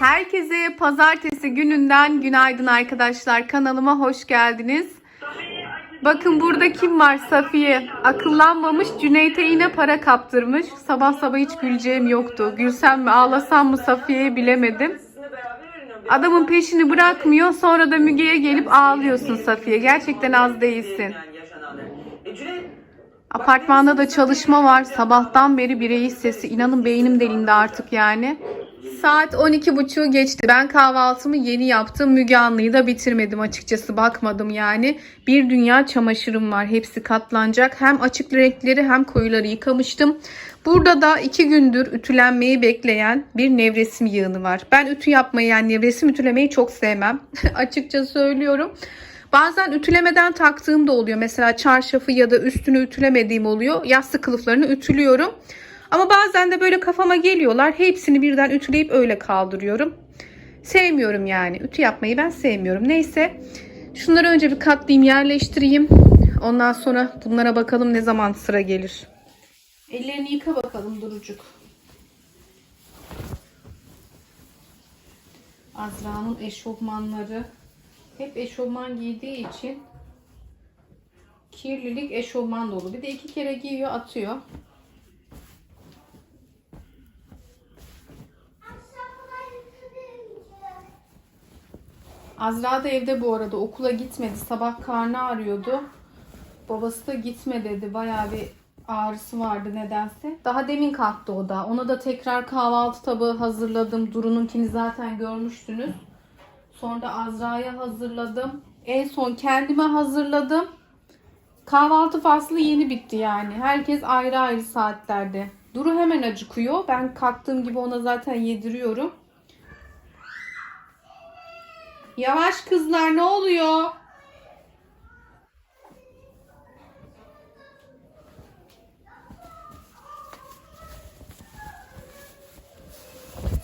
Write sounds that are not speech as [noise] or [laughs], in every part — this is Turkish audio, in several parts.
Herkese pazartesi gününden günaydın arkadaşlar. Kanalıma hoş geldiniz. Bakın burada kim var? Safiye. Akıllanmamış Cüneyt'e yine para kaptırmış. Sabah sabah hiç güleceğim yoktu. Gülsem mi ağlasam mı Safiye'yi bilemedim. Adamın peşini bırakmıyor. Sonra da Müge'ye gelip ağlıyorsun Safiye. Gerçekten az değilsin. Apartmanda da çalışma var. Sabahtan beri bir reis sesi. İnanın beynim delindi artık yani. Saat 12.30'u geçti. Ben kahvaltımı yeni yaptım. Müge Anlı'yı da bitirmedim açıkçası. Bakmadım yani. Bir dünya çamaşırım var. Hepsi katlanacak. Hem açık renkleri hem koyuları yıkamıştım. Burada da iki gündür ütülenmeyi bekleyen bir nevresim yığını var. Ben ütü yapmayı yani nevresim ütülemeyi çok sevmem. [laughs] açıkça söylüyorum. Bazen ütülemeden taktığım da oluyor. Mesela çarşafı ya da üstünü ütülemediğim oluyor. Yastık kılıflarını ütülüyorum. Ama bazen de böyle kafama geliyorlar. Hepsini birden ütüleyip öyle kaldırıyorum. Sevmiyorum yani. Ütü yapmayı ben sevmiyorum. Neyse. Şunları önce bir katlayayım yerleştireyim. Ondan sonra bunlara bakalım ne zaman sıra gelir. Ellerini yıka bakalım Durucuk. Azra'nın eşofmanları hep eşofman giydiği için kirlilik eşofman dolu. Bir de iki kere giyiyor atıyor. Azra da evde bu arada okula gitmedi. Sabah karnı ağrıyordu. Babası da gitme dedi. Bayağı bir ağrısı vardı nedense. Daha demin kalktı o da. Ona da tekrar kahvaltı tabağı hazırladım. Duru'nunkini zaten görmüştünüz. Sonra da Azra'ya hazırladım. En son kendime hazırladım. Kahvaltı faslı yeni bitti yani. Herkes ayrı ayrı saatlerde. Duru hemen acıkıyor. Ben kalktığım gibi ona zaten yediriyorum. Yavaş kızlar ne oluyor?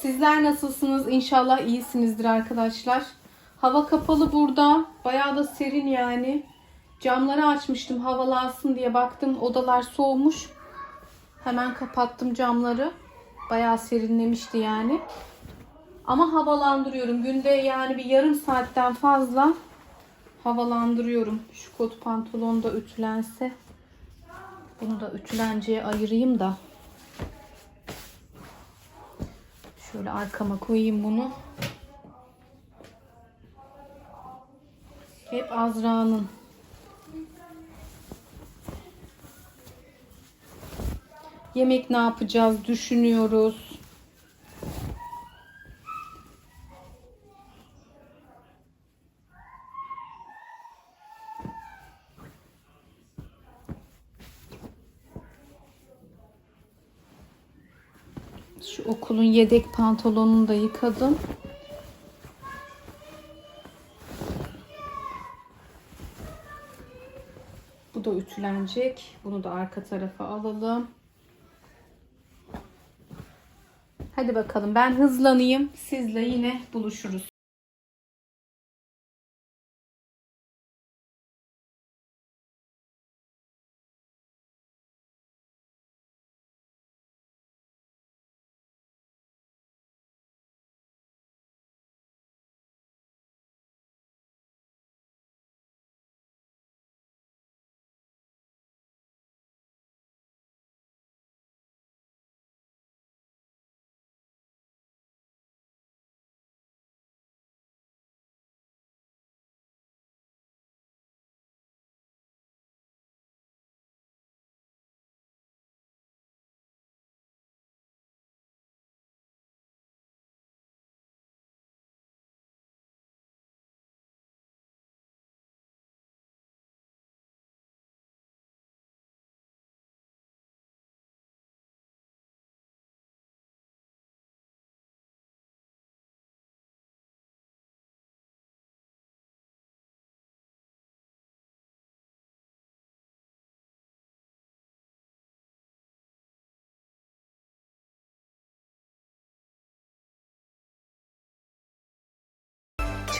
Sizler nasılsınız? İnşallah iyisinizdir arkadaşlar. Hava kapalı burada. Bayağı da serin yani. Camları açmıştım havalansın diye baktım odalar soğumuş. Hemen kapattım camları. Bayağı serinlemişti yani. Ama havalandırıyorum. Günde yani bir yarım saatten fazla havalandırıyorum. Şu kot pantolon da ütülense. Bunu da ütülenceye ayırayım da. Şöyle arkama koyayım bunu. Hep Azra'nın. Yemek ne yapacağız düşünüyoruz. Şu okulun yedek pantolonunu da yıkadım. Bu da ütülenecek. Bunu da arka tarafa alalım. Hadi bakalım ben hızlanayım. Sizle yine buluşuruz.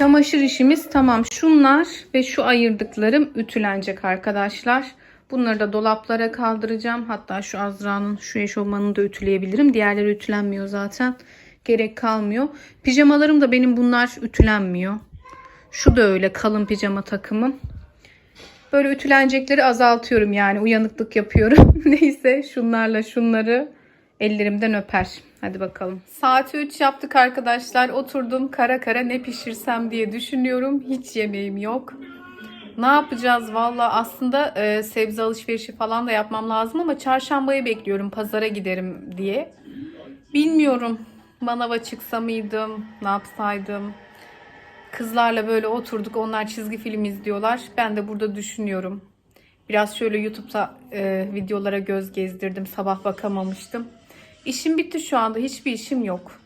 Çamaşır işimiz tamam. Şunlar ve şu ayırdıklarım ütülenecek arkadaşlar. Bunları da dolaplara kaldıracağım. Hatta şu Azra'nın şu eşofmanını da ütüleyebilirim. Diğerleri ütülenmiyor zaten. gerek kalmıyor. Pijamalarım da benim bunlar ütülenmiyor. Şu da öyle kalın pijama takımım. Böyle ütülenecekleri azaltıyorum yani uyanıklık yapıyorum. [laughs] Neyse şunlarla şunları ellerimden öper. Hadi bakalım. Saati 3 yaptık arkadaşlar. Oturdum kara kara ne pişirsem diye düşünüyorum. Hiç yemeğim yok. Ne yapacağız valla aslında e, sebze alışverişi falan da yapmam lazım ama çarşambayı bekliyorum pazara giderim diye. Bilmiyorum manava çıksa mıydım ne yapsaydım. Kızlarla böyle oturduk onlar çizgi film izliyorlar. Ben de burada düşünüyorum. Biraz şöyle YouTube'da e, videolara göz gezdirdim sabah bakamamıştım. İşim bitti şu anda hiçbir işim yok.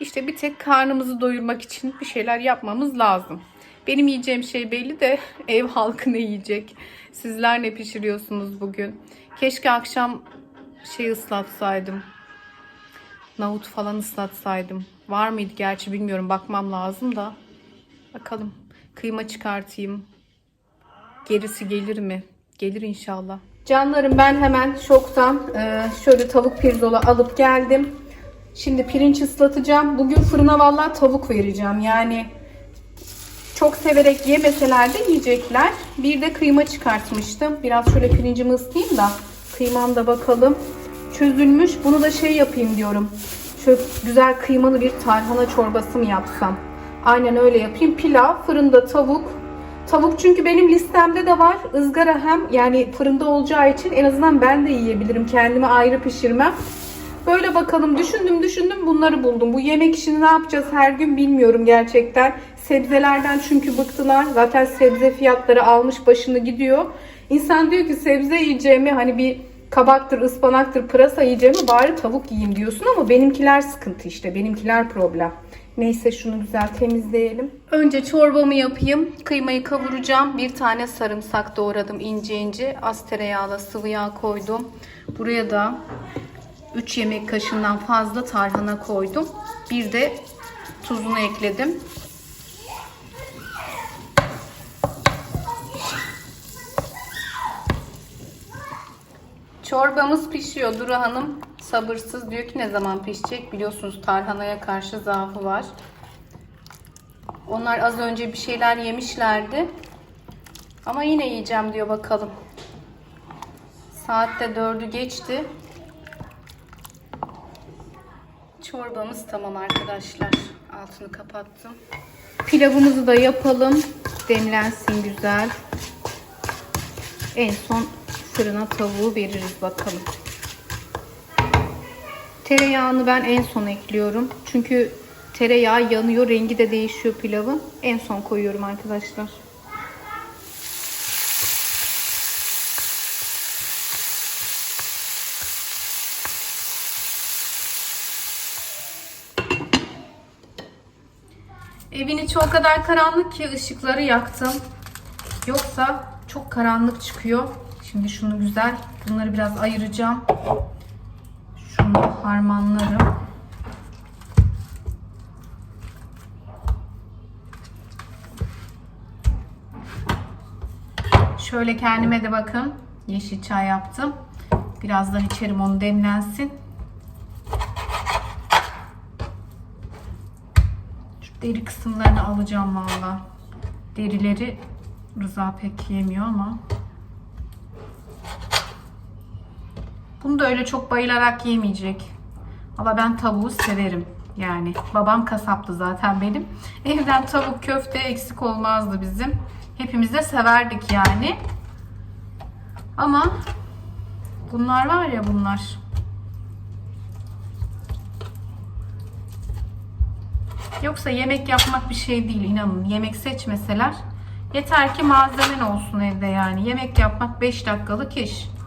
İşte bir tek karnımızı doyurmak için bir şeyler yapmamız lazım. Benim yiyeceğim şey belli de [laughs] ev halkı ne yiyecek? Sizler ne pişiriyorsunuz bugün? Keşke akşam şey ıslatsaydım. Nahut falan ıslatsaydım. Var mıydı gerçi bilmiyorum bakmam lazım da. Bakalım. Kıyma çıkartayım. Gerisi gelir mi? Gelir inşallah. Canlarım ben hemen şoktan e, şöyle tavuk pirzola alıp geldim. Şimdi pirinç ıslatacağım. Bugün fırına vallahi tavuk vereceğim. Yani çok severek yemeseler de yiyecekler. Bir de kıyma çıkartmıştım. Biraz şöyle pirincimi ısıtayım da kıymam da bakalım. Çözülmüş. Bunu da şey yapayım diyorum. Şöyle güzel kıymalı bir tarhana çorbası mı yapsam? Aynen öyle yapayım. Pilav, fırında tavuk. Tavuk çünkü benim listemde de var. Izgara hem yani fırında olacağı için en azından ben de yiyebilirim. Kendime ayrı pişirmem. Böyle bakalım düşündüm düşündüm bunları buldum. Bu yemek işini ne yapacağız her gün bilmiyorum gerçekten. Sebzelerden çünkü bıktılar. Zaten sebze fiyatları almış başını gidiyor. İnsan diyor ki sebze yiyeceğimi hani bir kabaktır, ıspanaktır, pırasa yiyeceğimi bari tavuk yiyeyim diyorsun ama benimkiler sıkıntı işte. Benimkiler problem. Neyse şunu güzel temizleyelim. Önce çorbamı yapayım. Kıymayı kavuracağım. Bir tane sarımsak doğradım ince ince. Az tereyağla sıvı yağ koydum. Buraya da 3 yemek kaşığından fazla tarhana koydum. Bir de tuzunu ekledim. Çorbamız pişiyor. Duru Hanım sabırsız diyor ki ne zaman pişecek? Biliyorsunuz tarhanaya karşı zaafı var. Onlar az önce bir şeyler yemişlerdi. Ama yine yiyeceğim diyor bakalım. Saatte dördü geçti. Çorbamız tamam arkadaşlar. Altını kapattım. Pilavımızı da yapalım. Demlensin güzel. En son fırına tavuğu veririz bakalım. Tereyağını ben en son ekliyorum. Çünkü tereyağı yanıyor. Rengi de değişiyor pilavın. En son koyuyorum arkadaşlar. Evin içi o kadar karanlık ki ışıkları yaktım. Yoksa çok karanlık çıkıyor. Şimdi şunu güzel, bunları biraz ayıracağım. Şunu harmanlarım. Şöyle kendime de bakın. Yeşil çay yaptım. Birazdan içerim onu demlensin. Şu deri kısımlarını alacağım valla. Derileri Rıza pek yemiyor ama. Bunu da öyle çok bayılarak yemeyecek. Ama ben tavuğu severim. Yani babam kasaptı zaten benim. Evden tavuk köfte eksik olmazdı bizim. Hepimiz de severdik yani. Ama bunlar var ya bunlar. Yoksa yemek yapmak bir şey değil inanın. Yemek seçmeseler yeter ki malzemen olsun evde yani. Yemek yapmak 5 dakikalık iş.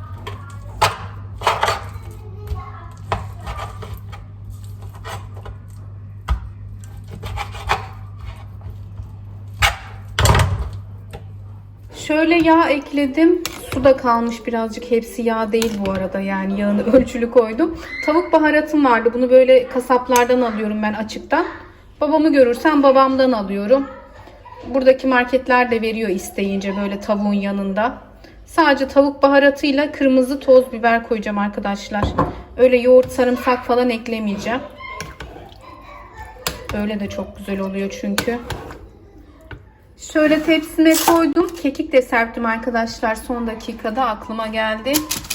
Şöyle yağ ekledim. Su da kalmış birazcık. Hepsi yağ değil bu arada. Yani yağını [laughs] ölçülü koydum. Tavuk baharatım vardı. Bunu böyle kasaplardan alıyorum ben açıktan. Babamı görürsem babamdan alıyorum. Buradaki marketler de veriyor isteyince böyle tavuğun yanında. Sadece tavuk baharatıyla kırmızı toz biber koyacağım arkadaşlar. Öyle yoğurt, sarımsak falan eklemeyeceğim. Böyle de çok güzel oluyor çünkü. Şöyle tepsime koydum. Kekik de serptim arkadaşlar son dakikada aklıma geldi.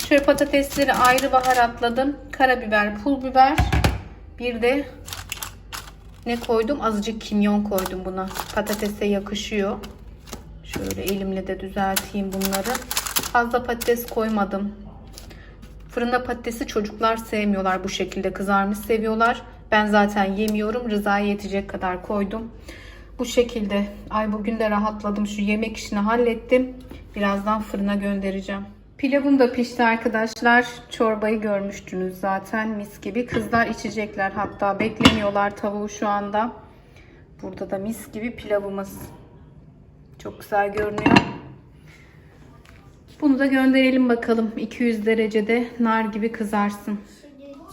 Şöyle patatesleri ayrı baharatladım. Karabiber, pul biber. Bir de ne koydum? Azıcık kimyon koydum buna. Patatese yakışıyor. Şöyle elimle de düzelteyim bunları. Fazla patates koymadım. Fırında patatesi çocuklar sevmiyorlar bu şekilde kızarmış seviyorlar. Ben zaten yemiyorum. Rıza'ya yetecek kadar koydum. Bu şekilde. Ay bugün de rahatladım. Şu yemek işini hallettim. Birazdan fırına göndereceğim. Pilavım da pişti arkadaşlar. Çorbayı görmüştünüz zaten mis gibi. Kızlar içecekler hatta beklemiyorlar tavuğu şu anda. Burada da mis gibi pilavımız. Çok güzel görünüyor. Bunu da gönderelim bakalım. 200 derecede nar gibi kızarsın.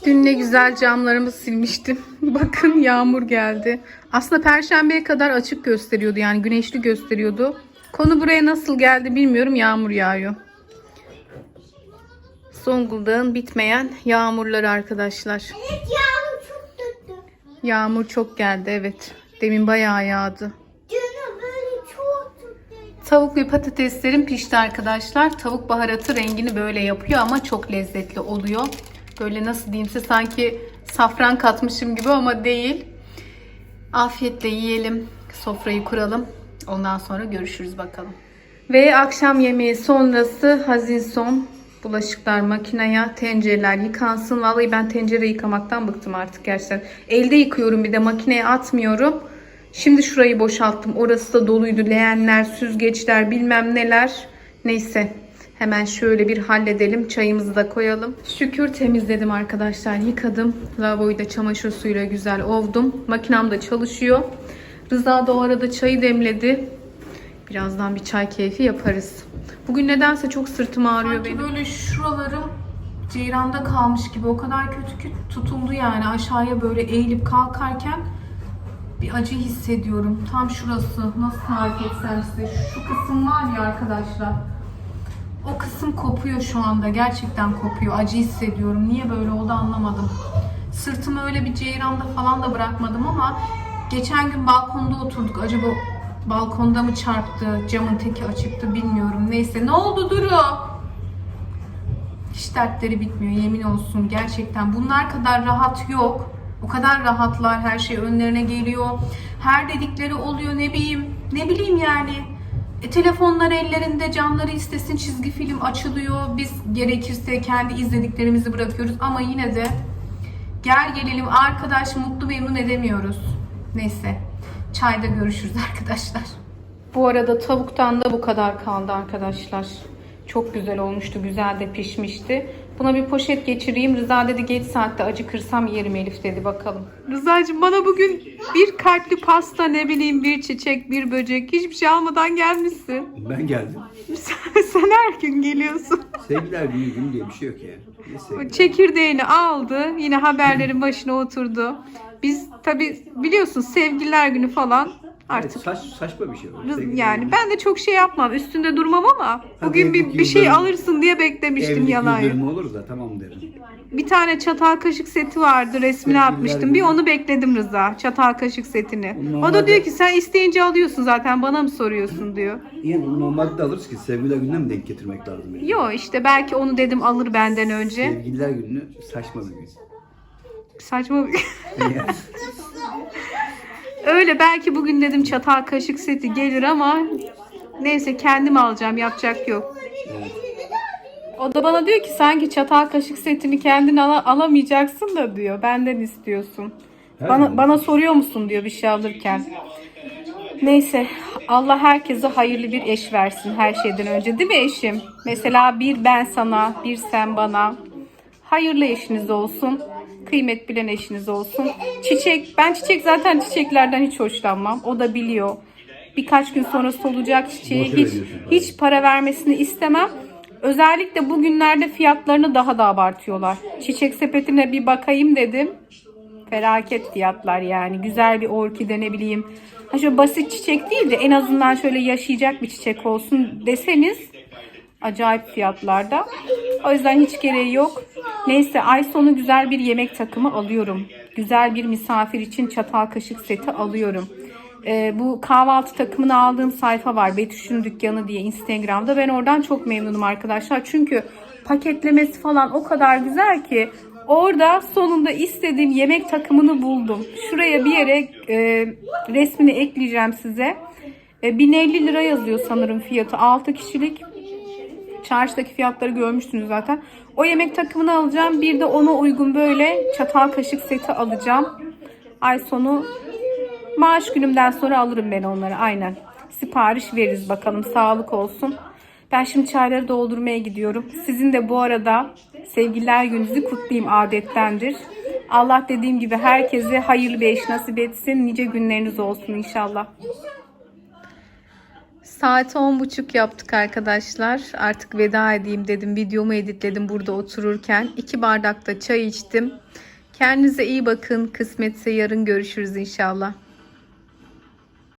Dün ne güzel camlarımı silmiştim. [laughs] Bakın yağmur geldi. Aslında perşembeye kadar açık gösteriyordu. Yani güneşli gösteriyordu. Konu buraya nasıl geldi bilmiyorum. Yağmur yağıyor. Zonguldak'ın bitmeyen yağmurları arkadaşlar. Evet yağmur çok tuttu. Yağmur çok geldi evet. Demin bayağı yağdı. Tavuk ve patateslerim pişti arkadaşlar. Tavuk baharatı rengini böyle yapıyor ama çok lezzetli oluyor. Böyle nasıl diyeyim size sanki safran katmışım gibi ama değil. Afiyetle yiyelim. Sofrayı kuralım. Ondan sonra görüşürüz bakalım. Ve akşam yemeği sonrası hazin son. Bulaşıklar makineye, tencereler yıkansın. Vallahi ben tencere yıkamaktan bıktım artık gerçekten. Elde yıkıyorum bir de makineye atmıyorum. Şimdi şurayı boşalttım. Orası da doluydu. Leğenler, süzgeçler, bilmem neler. Neyse. Hemen şöyle bir halledelim. Çayımızı da koyalım. Şükür temizledim arkadaşlar. Yıkadım. Lavaboyu da çamaşır suyuyla güzel ovdum. Makinem de çalışıyor. Rıza da o arada çayı demledi. Birazdan bir çay keyfi yaparız. Bugün nedense çok sırtım ağrıyor benim. böyle şuralarım ceyranda kalmış gibi o kadar kötü ki tutuldu yani aşağıya böyle eğilip kalkarken bir acı hissediyorum. Tam şurası. Nasıl tarif etsem size? Şu kısım var ya arkadaşlar. O kısım kopuyor şu anda. Gerçekten kopuyor. Acı hissediyorum. Niye böyle oldu anlamadım. Sırtımı öyle bir ceyranda falan da bırakmadım ama geçen gün balkonda oturduk. Acaba balkonda mı çarptı? Camın teki açıktı bilmiyorum. Neyse ne oldu Duru? Hiç dertleri bitmiyor yemin olsun gerçekten. Bunlar kadar rahat yok. O kadar rahatlar her şey önlerine geliyor. Her dedikleri oluyor ne bileyim. Ne bileyim yani. E, telefonlar ellerinde canları istesin çizgi film açılıyor. Biz gerekirse kendi izlediklerimizi bırakıyoruz ama yine de gel gelelim arkadaş mutlu memnun edemiyoruz. Neyse çayda görüşürüz [laughs] arkadaşlar. Bu arada tavuktan da bu kadar kaldı arkadaşlar. Çok güzel olmuştu. Güzel de pişmişti. Buna bir poşet geçireyim. Rıza dedi geç saatte acıkırsam yerim Elif dedi bakalım. Rıza'cığım bana bugün bir kalpli pasta ne bileyim bir çiçek bir böcek hiçbir şey almadan gelmişsin. Ben geldim. Sen, sen her gün geliyorsun. Sevgiler bir gün diye bir şey yok ya. Ne sevgiler? Çekirdeğini aldı. Yine haberlerin başına oturdu. Biz tabi biliyorsun sevgililer günü falan Evet, artık saç, saçma bir şey. Rız- yani ben de çok şey yapmam. Üstünde durmam ama bugün bir, evlilik bir şey alırsın diye beklemiştim Evlilik yalan yıldönümü olur da tamam derim. Bir tane çatal kaşık seti vardı. Resmini Sevgililer atmıştım. Bir onu bekledim Rıza. Çatal kaşık setini. O da Normalde- diyor ki sen isteyince alıyorsun zaten bana mı soruyorsun diyor. Bunu normalde de alırız ki sevgililer gününe mi denk getirmek lazım? Yani? Yo işte belki onu dedim alır benden önce. Sevgililer günü saçma bir gün. Saçma bir... Yani [laughs] Öyle belki bugün dedim çatal kaşık seti gelir ama neyse kendim alacağım yapacak yok. O da bana diyor ki sanki çatal kaşık setini kendin ala- alamayacaksın da diyor. Benden istiyorsun. Bana bana soruyor musun diyor bir şey alırken. Neyse Allah herkese hayırlı bir eş versin her şeyden önce değil mi eşim? Mesela bir ben sana, bir sen bana. Hayırlı eşiniz olsun. Kıymet bilen eşiniz olsun. Çiçek, ben çiçek zaten çiçeklerden hiç hoşlanmam. O da biliyor. Birkaç gün sonra solacak çiçeği hiç hiç para vermesini istemem. Özellikle bugünlerde fiyatlarını daha da abartıyorlar. Çiçek sepetine bir bakayım dedim. Felaket fiyatlar yani. Güzel bir orkide ne bileyim. Ha şöyle basit çiçek değil de en azından şöyle yaşayacak bir çiçek olsun deseniz acayip fiyatlarda. O yüzden hiç gereği yok. Neyse ay sonu güzel bir yemek takımı alıyorum. Güzel bir misafir için çatal kaşık seti alıyorum. Ee, bu kahvaltı takımını aldığım sayfa var. Betüş'ün dükkanı diye Instagram'da. Ben oradan çok memnunum arkadaşlar. Çünkü paketlemesi falan o kadar güzel ki orada sonunda istediğim yemek takımını buldum. Şuraya bir yere e, resmini ekleyeceğim size. E, 1050 lira yazıyor sanırım fiyatı. 6 kişilik Çarşıdaki fiyatları görmüşsünüz zaten. O yemek takımını alacağım. Bir de ona uygun böyle çatal kaşık seti alacağım. Ay sonu maaş günümden sonra alırım ben onları aynen. Sipariş veririz bakalım sağlık olsun. Ben şimdi çayları doldurmaya gidiyorum. Sizin de bu arada sevgililer gününüzü kutlayayım adettendir. Allah dediğim gibi herkese hayırlı bir eş nasip etsin. Nice günleriniz olsun inşallah. Saat on buçuk yaptık arkadaşlar. Artık veda edeyim dedim. Videomu editledim burada otururken. iki bardak da çay içtim. Kendinize iyi bakın. Kısmetse yarın görüşürüz inşallah.